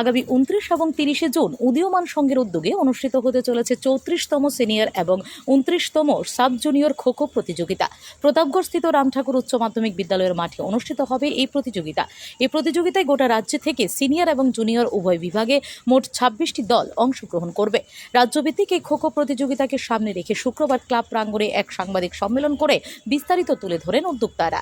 আগামী উনত্রিশ এবং তিরিশে জুন উদীয়মান সংঘের উদ্যোগে অনুষ্ঠিত হতে চলেছে চৌত্রিশতম সিনিয়র এবং উনত্রিশতম সাব জুনিয়র খোখো প্রতিযোগিতা। প্রতাপগড়স্থিত রাম ঠাকুর উচ্চ মাধ্যমিক বিদ্যালয়ের মাঠে অনুষ্ঠিত হবে এই প্রতিযোগিতা। এই প্রতিযোগিতায় গোটা রাজ্য থেকে সিনিয়র এবং জুনিয়র উভয় বিভাগে মোট ছাব্বিশটি দল অংশগ্রহণ করবে। রাজ্যভিত্তিক এই খোখো প্রতিযোগিতাকে সামনে রেখে শুক্রবার ক্লাব প্রাঙ্গণে এক সাংবাদিক সম্মেলন করে বিস্তারিত তুলে ধরেন উদ্যোক্তারা।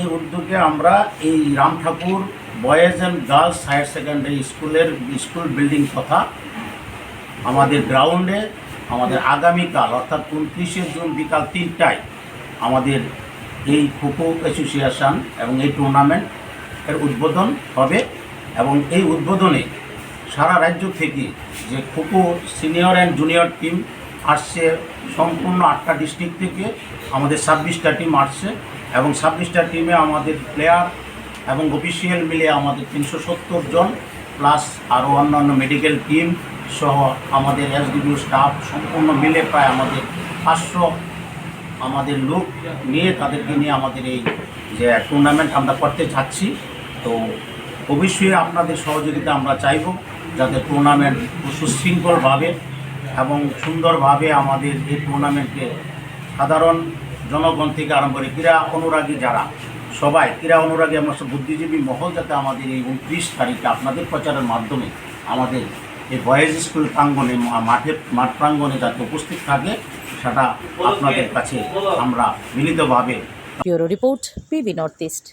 এই উদ্যোগে আমরা এই Ram Thakur boys and girls higher secondary স্কুলের, স্কুল বিল্ডিং কথা আমাদের গ্রাউন্ডে আমাদের আগামীকাল, অর্থাৎ উনত্রিশে জুন বিকাল তিনটায় আমাদের এই খোখো অ্যাসোসিয়েশন এবং এই টুর্নামেন্ট এর উদ্বোধন হবে এবং এই উদ্বোধনে সারা রাজ্য থেকে যে kho-kho senior and junior team আসছে, সম্পূর্ণ আটটা ডিস্ট্রিক্ট থেকে আমাদের ছাব্বিশটা টিম আসছে এবং ছাব্বিশটা টিমে আমাদের প্লেয়ার এবং অফিসিয়াল মিলে আমাদের তিনশো সত্তর জন প্লাস আরও অন্যান্য মেডিকেল টিম সহ আমাদের এসডিবিউ স্টাফ সম্পূর্ণ মিলে প্রায় আমাদের পাঁচশো আমাদের লোক নিয়ে তাদেরকে নিয়ে আমাদের এই যে টুর্নামেন্ট আমরা করতে চাচ্ছি তো অবশ্যই আপনাদের সহযোগিতা আমরা চাইব যাতে টুর্নামেন্ট সুশৃঙ্খলভাবে এবং সুন্দরভাবে আমাদের এই টুর্নামেন্টকে সাধারণ জনগণ থেকে আরম্ভ করে ক্রীড়া অনুরাগী যারা সবাই ক্রীড়া অনুরাগী, আমার বুদ্ধিজীবী মহল যাতে আমাদের এই উনত্রিশ তারিখে আপনাদের প্রচারের মাধ্যমে আমাদের এই বয়েজ স্কুল প্রাঙ্গনে মাঠে, মাঠ প্রাঙ্গনে যাতে উপস্থিত থাকে, সেটা আপনাদের কাছে আমরা মিলিতভাবে bureau report, PB north east.